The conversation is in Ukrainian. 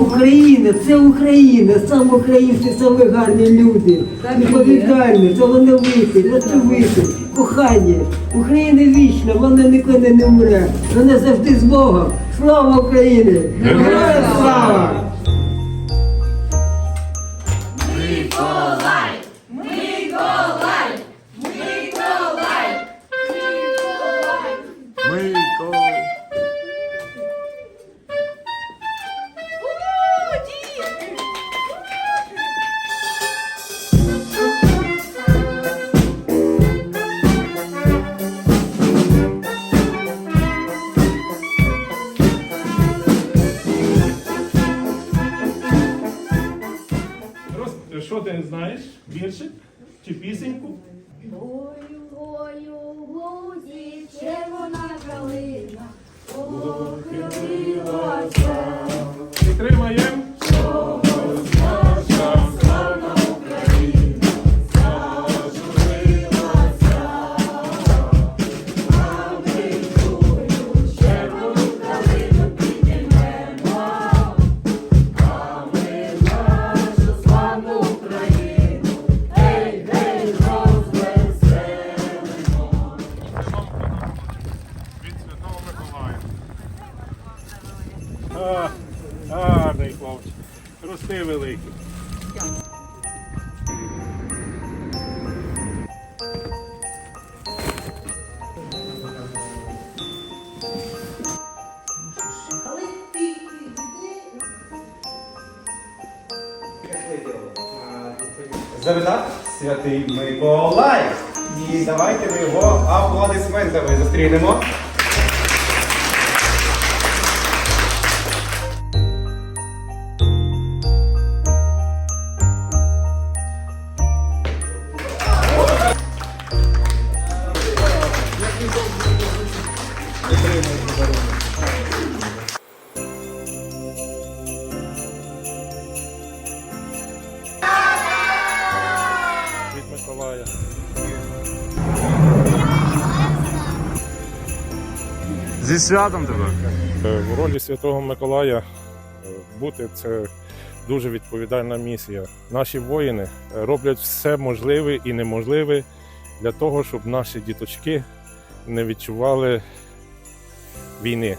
Україна, це Україна, саме українці, саме гарні люди, відповідальні, талановиті, працьовиті, кохання. Україна вічна, вона ніколи не вмре. Вона завжди з Богом. Слава Україні! Героям слава! Що ти знаєш? Віршик чи пісеньку? Ой, ой, А, гарний хлопчик. Рости великий. Завітав святий Миколай. І давайте ми його аплодисментами зустрінемо. Від Зі святом тебе. Е, В ролі Святого Миколая е, бути це дуже відповідальна місія. Наші воїни е, роблять все можливе і неможливе для того, щоб наші діточки не відчували війни.